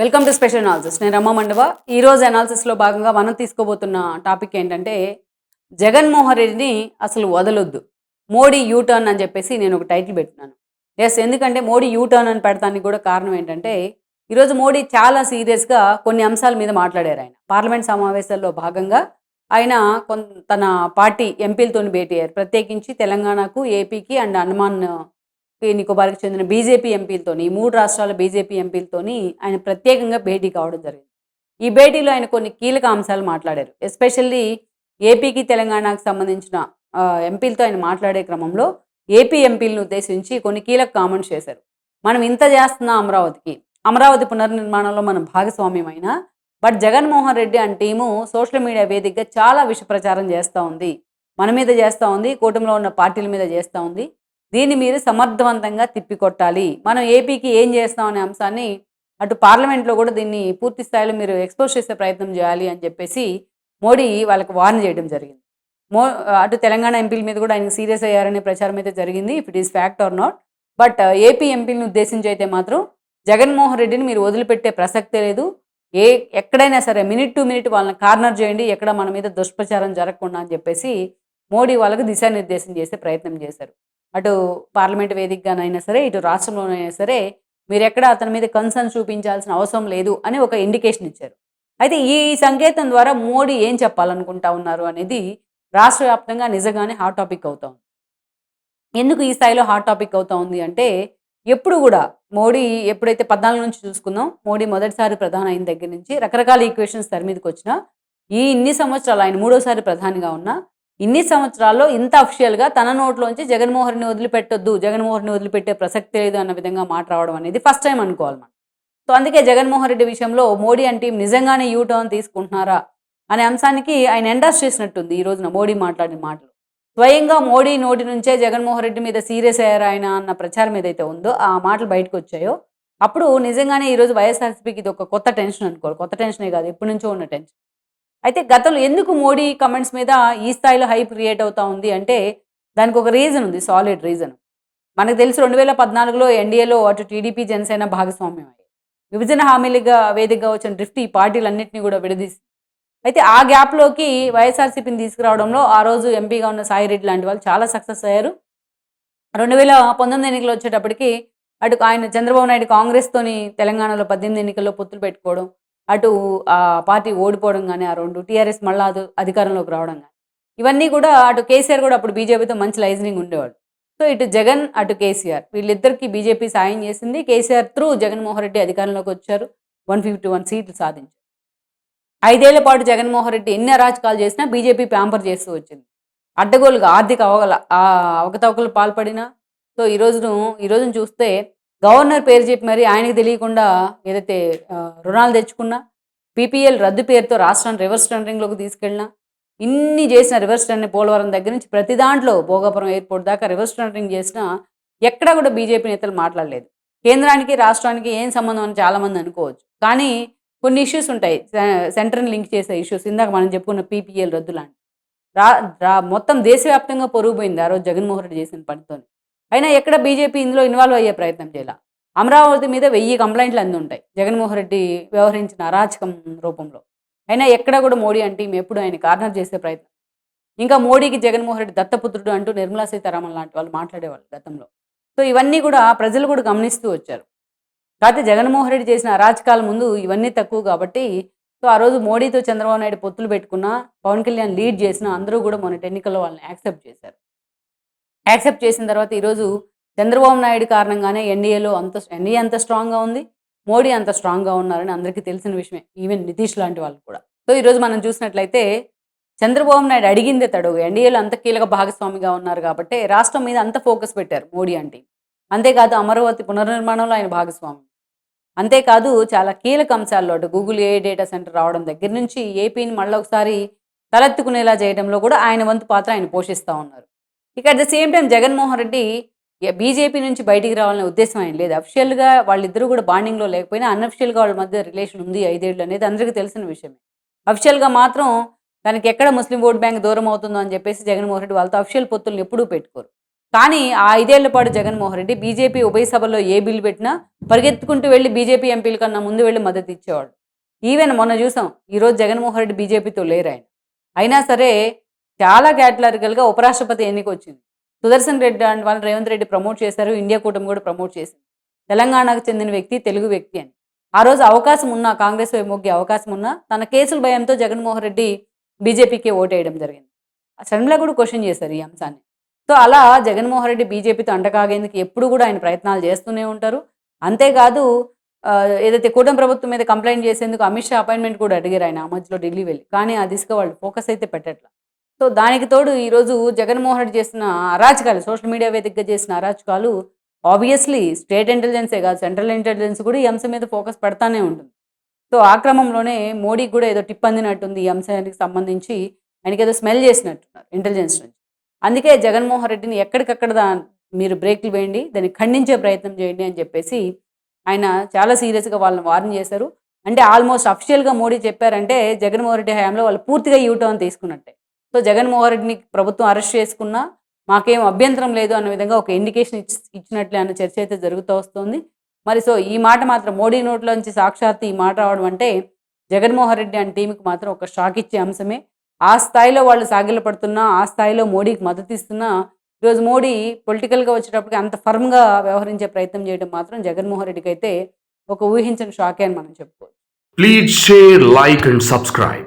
Welcome to special analysis నేను రమ్మ మండవ. ఈ రోజు అనాలిసిస్లో భాగంగా మనం తీసుకోబోతున్న టాపిక్ ఏంటంటే జగన్మోహన్ రెడ్డిని అసలు వదలొద్దు. మోడీ యూ టర్న్ అని చెప్పేసి నేను ఒక టైటిల్ పెట్టినాను. ఎస్ ఎందుకంటే మోడీ యూ టర్న్ అని పెడతానికి కూడా కారణం ఏంటంటే ఈరోజు మోడీ చాలా సీరియస్గా కొన్ని అంశాల మీద మాట్లాడారు ఆయన. పార్లమెంట్ సమావేశాల్లో భాగంగా ఆయన కొన్ తన పార్టీ ఎంపీలతో భేటీ అయ్యారు. ప్రత్యేకించి తెలంగాణకు ఏపీకి అండ్ అండమాన్ నికోబార్కి చెందిన బీజేపీ ఎంపీలతోని ఈ మూడు రాష్ట్రాల బీజేపీ ఎంపీలతోని ఆయన ప్రత్యేకంగా భేటీ కావడం జరిగింది. ఈ భేటీలో ఆయన కొన్ని కీలక అంశాలు మాట్లాడారు. ఎస్పెషల్లీ ఏపీకి తెలంగాణకు సంబంధించిన ఎంపీలతో ఆయన మాట్లాడే క్రమంలో ఏపీ ఎంపీలను ఉద్దేశించి కొన్ని కీలక కామెంట్స్ చేశారు. మనం ఇంత చేస్తున్నా అమరావతికి అమరావతి పునర్నిర్మాణంలో మనం భాగస్వామ్యమైన but Jaganmohan Reddy and team social media వేదికగా చాలా విష ప్రచారం చేస్తూ ఉంది. మన మీద చేస్తూ ఉంది కూటమిలో ఉన్న పార్టీల మీద చేస్తూ ఉంది. దీన్ని మీరు సమర్థవంతంగా తిప్పికొట్టాలి. మనం ఏపీకి ఏం చేస్తాం అనే అంశాన్ని అటు పార్లమెంట్లో కూడా దీన్ని పూర్తి స్థాయిలో మీరు ఎక్స్పోజ్ చేసే ప్రయత్నం చేయాలి అని చెప్పేసి మోడీ వాళ్ళకి వార్న్ చేయడం జరిగింది. మో అటు తెలంగాణ ఎంపీల మీద కూడా ఆయన సీరియస్ అయ్యారనే ప్రచారం అయితే జరిగింది if it is fact or not but uh, AP ఎంపీలను ఉద్దేశించి అయితే మాత్రం జగన్మోహన్ రెడ్డిని మీరు వదిలిపెట్టే ప్రసక్తే లేదు. ఏ ఎక్కడైనా సరే మినిట్ టు మినిట్ వాళ్ళని కార్నర్ చేయండి ఎక్కడ మన మీద దుష్ప్రచారం జరగకుండా అని చెప్పేసి మోడీ వాళ్ళకు దిశానిర్దేశం చేసే ప్రయత్నం చేశారు. అటు పార్లమెంట్ వేదికగానైనా సరే ఇటు రాష్ట్రంలోనైనా సరే మీరు ఎక్కడ అతని మీద కన్సర్న్ చూపించాల్సిన అవసరం లేదు అని ఒక ఇండికేషన్ ఇచ్చారు. అయితే ఈ సంకేతం ద్వారా మోడీ ఏం చెప్పాలనుకుంటా ఉన్నారు అనేది రాష్ట్ర వ్యాప్తంగా నిజంగానే హాట్ టాపిక్ అవుతా ఉంది. ఎందుకు ఈ స్థాయిలో హాట్ టాపిక్ అవుతా ఉంది అంటే ఎప్పుడు కూడా మోడీ ఎప్పుడైతే పద్నాలుగు నుంచి చూసుకుందాం మోడీ మొదటిసారి ప్రధాని అయిన దగ్గర నుంచి రకరకాల ఈక్వేషన్స్ తెర మీదకి వచ్చినా ఈ ఇన్ని సంవత్సరాలు ఆయన మూడోసారి ప్రధానిగా ఉన్నా ఇన్ని సంవత్సరాల్లో ఇంత అఫిషియల్గా తన నోట్లోంచి జగన్మోహన్ని వదిలిపెట్టొద్దు జగన్మోహన్ని వదిలిపెట్టే ప్రసక్తి లేదు అన్న విధంగా మాట రావడం అనేది ఫస్ట్ టైం అనుకోవాలి మనం. సో అందుకే జగన్మోహన్ రెడ్డి విషయంలో మోడీ అండ్ టీం నిజంగానే యూ టర్న్ తీసుకుంటున్నారా అనే అంశానికి ఆయన ఎండాస్ చేసినట్టుంది ఈ రోజున మోడీ మాట్లాడిన మాటలు. స్వయంగా మోడీ నోటి నుంచే జగన్మోహన్ రెడ్డి మీద సీరియస్ అయ్యారు ఆయన అన్న ప్రచారం ఏదైతే ఉందో ఆ మాటలు బయటకు వచ్చాయో అప్పుడు నిజంగానే ఈరోజు వైఎస్ఆర్సీపీకి ఇది ఒక కొత్త టెన్షన్ అనుకోవాలి. కొత్త టెన్షనే కాదు ఎప్పటి నుంచో ఉన్న టెన్షన్ అయితే గతంలో ఎందుకు మోడీ కమెంట్స్ మీద ఈ స్థాయిలో హైప్ క్రియేట్ అవుతా ఉంది అంటే దానికి ఒక రీజన్ ఉంది సాలిడ్ రీజన్ మనకు తెలిసి రెండు వేల పద్నాలుగులో ఎన్డీఏలో అటు టీడీపీ జనసేన భాగస్వామ్యం అయ్యాయి. విభజన హామీలుగా వేదికగా వచ్చిన డ్రిఫ్ట్ ఈ పార్టీలన్నింటినీ కూడా విడదీసి అయితే ఆ గ్యాప్లోకి వైఎస్ఆర్సీపీని తీసుకురావడంలో ఆ రోజు ఎంపీగా ఉన్న సాయిరెడ్డి లాంటి వాళ్ళు చాలా సక్సెస్ అయ్యారు. రెండు వేల పంతొమ్మిది ఎన్నికలు వచ్చేటప్పటికి అటు ఆయన చంద్రబాబు నాయుడు కాంగ్రెస్తోని తెలంగాణలో పద్దెనిమిది ఎన్నికల్లో పొత్తులు పెట్టుకోవడం అటు ఆ పార్టీ ఓడిపోవడం కానీ ఆ రెండు టీఆర్ఎస్ మళ్ళా అధికారంలోకి రావడం కానీ ఇవన్నీ కూడా అటు కేసీఆర్ కూడా అప్పుడు బీజేపీతో మంచి లైజనింగ్ ఉండేవాడు. సో ఇటు జగన్ అటు కేసీఆర్. వీళ్ళిద్దరికి బీజేపీ సాయం చేసింది కేసీఆర్ త్రూ జగన్మోహన్ రెడ్డి అధికారంలోకి వచ్చారు. వన్ ఫిఫ్టీ వన్ సీట్లు సాధించారు. ఐదేళ్ళ పాటు జగన్మోహన్ రెడ్డి ఎన్ని అరాచకాలు చేసినా బీజేపీ ప్యాంపర్ చేస్తూ వచ్చింది. అడ్డగోలుగా ఆర్థిక అవగల ఆ అవకతవకలు పాల్పడినా సో ఈ రోజును ఈ రోజును చూస్తే గవర్నర్ పేరు చెప్పి మరి ఆయనకి తెలియకుండా ఏదైతే రుణాలు తెచ్చుకున్నా పీపీఎల్ రద్దు పేరుతో రాష్ట్రాన్ని రివర్స్ టెండరింగ్లోకి తీసుకెళ్ళినా ఇన్ని చేసిన రివర్స్ టెండరింగ్ పోలవరం దగ్గర నుంచి ప్రతి దాంట్లో భోగాపురం ఎయిర్పోర్ట్ దాకా రివర్స్ టెండరింగ్ చేసినా ఎక్కడా కూడా బీజేపీ నేతలు మాట్లాడలేదు. కేంద్రానికి రాష్ట్రానికి ఏం సంబంధం అని చాలామంది అనుకోవచ్చు. కానీ కొన్ని ఇష్యూస్ ఉంటాయి. సె- సెంటర్ని లింక్ చేసే ఇష్యూస్ ఇందాక మనం చెప్పుకున్న పీపీఎల్ రద్దు లాంటి రా మొత్తం దేశవ్యాప్తంగా పొరుగుపోయింది ఆ రోజు జగన్మోహన్ రెడ్డి చేసిన పనితోనే. అయినా ఎక్కడ బీజేపీ ఇందులో ఇన్వాల్వ్ అయ్యే ప్రయత్నం చేయాల. అమరావతి మీద వెయ్యి కంప్లైంట్లు అంది ఉంటాయి. జగన్మోహన్ రెడ్డి వ్యవహరించిన అరాచకం రూపంలో. అయినా ఎక్కడ కూడా మోడీ అంటే ఈమె ఎప్పుడు ఆయన కార్నర్ చేసే ప్రయత్నం. ఇంకా మోడీకి జగన్మోహన్ రెడ్డి దత్తపుత్రుడు అంటూ నిర్మలా సీతారామన్ లాంటి వాళ్ళు మాట్లాడేవాళ్ళు గతంలో. సో ఇవన్నీ కూడా ప్రజలు కూడా గమనిస్తూ వచ్చారు. కాకపోతే జగన్మోహన్ రెడ్డి చేసిన అరాచకాల ముందు ఇవన్నీ తక్కువ కాబట్టి సో ఆ రోజు మోడీతో చంద్రబాబు నాయుడు పొత్తులు పెట్టుకున్నా పవన్ కళ్యాణ్ లీడ్ చేసిన అందరూ కూడా మొన్నటి ఎన్నికల్లో వాళ్ళని యాక్సెప్ట్ చేశారు. యాక్సెప్ట్ చేసిన తర్వాత ఈరోజు చంద్రబాబు నాయుడు కారణంగానే ఎన్డీఏలో అంత ఎన్డీఏ అంత స్ట్రాంగ్గా ఉంది మోడీ అంత స్ట్రాంగ్గా ఉన్నారని అందరికీ తెలిసిన విషయమే ఈవెన్ నితీష్ లాంటి వాళ్ళు కూడా. సో ఈరోజు మనం చూసినట్లయితే చంద్రబాబు నాయుడు అడిగిందే తడుగు ఎన్డీఏలో అంత కీలక భాగస్వామిగా ఉన్నారు కాబట్టి రాష్ట్రం మీద అంత ఫోకస్ పెట్టారు మోడీ అంటే. అంతేకాదు అమరావతి పునర్నిర్మాణంలో ఆయన భాగస్వామి. అంతేకాదు చాలా కీలక అంశాల్లో అటు గూగుల్ ఏ డేటా సెంటర్ రావడం దగ్గర నుంచి ఏపీని మళ్ళీ ఒకసారి తలెత్తుకునేలా చేయడంలో కూడా ఆయన వంతు పాత్ర ఆయన పోషిస్తూ ఉన్నారు. ఇక at the same time Jaganmohan Reddy BJP నుంచి బయటికి రావాలనే ఉద్దేశం ఆయన లేదు. అఫిషియల్గా వాళ్ళిద్దరూ కూడా బాండింగ్లో లేకపోయినా అన్అఫిషియల్గా వాళ్ళ మధ్య రిలేషన్ ఉంది ఐదేళ్ళు అనేది అందరికీ తెలిసిన విషయమే. అఫిషియల్గా మాత్రం దానికి ఎక్కడ ముస్లిం ఓట్ బ్యాంక్ దూరం అవుతుందో అని చెప్పేసి జగన్మోహన్ రెడ్డి వాళ్ళతో అఫిషియల్ పొత్తులను ఎప్పుడూ పెట్టుకోరు. కానీ ఆ ఐదేళ్ళ పాటు జగన్మోహన్ రెడ్డి బీజేపీ ఉభయ సభల్లో ఏ బిల్లు పెట్టినా పరిగెత్తుకుంటూ వెళ్ళి బీజేపీ ఎంపీల కన్నా ముందు వెళ్ళి మద్దతు ఇచ్చేవాడు ఈవెన్ మొన్న చూసాం ఈరోజు జగన్మోహన్ రెడ్డి బీజేపీతో లేరు ఆయన. అయినా సరే చాలా క్యాటలారికల్గా ఉపరాష్ట్రపతి ఎన్నిక వచ్చింది సుదర్శన్ రెడ్డి అండ్ వాళ్ళు రేవంత్ రెడ్డి ప్రమోట్ చేశారు ఇండియా కూటమి కూడా ప్రమోట్ చేసింది. తెలంగాణకు చెందిన వ్యక్తి తెలుగు వ్యక్తి అని. ఆ రోజు అవకాశం ఉన్నా కాంగ్రెస్ వైపు మొగ్గే అవకాశం ఉన్నా తన కేసుల భయంతో జగన్మోహన్ రెడ్డి బీజేపీకే ఓటేయడం జరిగింది. షర్మిల కూడా క్వశ్చన్ చేశారు ఈ అంశాన్ని. సో అలా జగన్మోహన్ రెడ్డి బీజేపీతో అంటకాగేందుకు ఎప్పుడు కూడా ఆయన ప్రయత్నాలు చేస్తూనే ఉంటారు. అంతేకాదు ఏదైతే కూటమి ప్రభుత్వం మీద కంప్లైంట్ చేసేందుకు అమిత్ షా అపాయింట్మెంట్ కూడా అడిగారు ఆయన ఆ మధ్యలో ఢిల్లీ వెళ్ళి. కానీ ఆ దిశగా వాళ్ళు ఫోకస్ అయితే పెట్టట్లా. సో దానికి తోడు ఈరోజు జగన్మోహన్ రెడ్డి చేసిన అరాచకాలు సోషల్ మీడియా వేదికగా చేసిన అరాచకాలు ఆబ్వియస్లీ స్టేట్ ఇంటెలిజెన్సే కాదు సెంట్రల్ ఇంటెలిజెన్స్ కూడా ఈ అంశం మీద ఫోకస్ పెడతానే ఉంటుంది. సో ఆ క్రమంలోనే మోడీకి కూడా ఏదో టిప్ అందినట్టుంది ఈ అంశానికి సంబంధించి ఆయనకి ఏదో స్మెల్ చేసినట్టున్నారు ఇంటెలిజెన్స్ నుంచి. అందుకే జగన్మోహన్ రెడ్డిని ఎక్కడికక్కడ మీరు బ్రేక్లు వేయండి దాన్ని ఖండించే ప్రయత్నం చేయండి అని చెప్పేసి ఆయన చాలా సీరియస్గా వాళ్ళని వార్న్ చేశారు. అంటే ఆల్మోస్ట్ అఫిషియల్గా మోడీ చెప్పారంటే జగన్మోహన్ రెడ్డి హయాంలో వాళ్ళు పూర్తిగా యూటర్న్ తీసుకున్నట్టే. సో జగన్మోహన్ రెడ్డిని ప్రభుత్వం అరెస్ట్ చేసుకున్నా మాకేం అభ్యంతరం లేదు అన్న విధంగా ఒక ఇండికేషన్ ఇచ్చి ఇచ్చినట్లే అన్న చర్చ అయితే జరుగుతూ వస్తుంది. మరి సో ఈ మాట మాత్రం మోడీ నోట్లోంచి సాక్షాత్తు ఈ మాట రావడం అంటే జగన్మోహన్ రెడ్డి అండ్ టీంకి మాత్రం ఒక షాక్ ఇచ్చే అంశమే. ఆ స్థాయిలో వాళ్ళు సాగిల పడుతున్నా ఆ స్థాయిలో మోడీకి మద్దతు ఇస్తున్నా ఈరోజు మోడీ పొలిటికల్గా వచ్చేటప్పటికి అంత ఫర్మ్గా వ్యవహరించే ప్రయత్నం చేయడం మాత్రం జగన్మోహన్ రెడ్డికి అయితే ఒక ఊహించిన షాకే అని మనం చెప్పుకోవచ్చు. Please share like and subscribe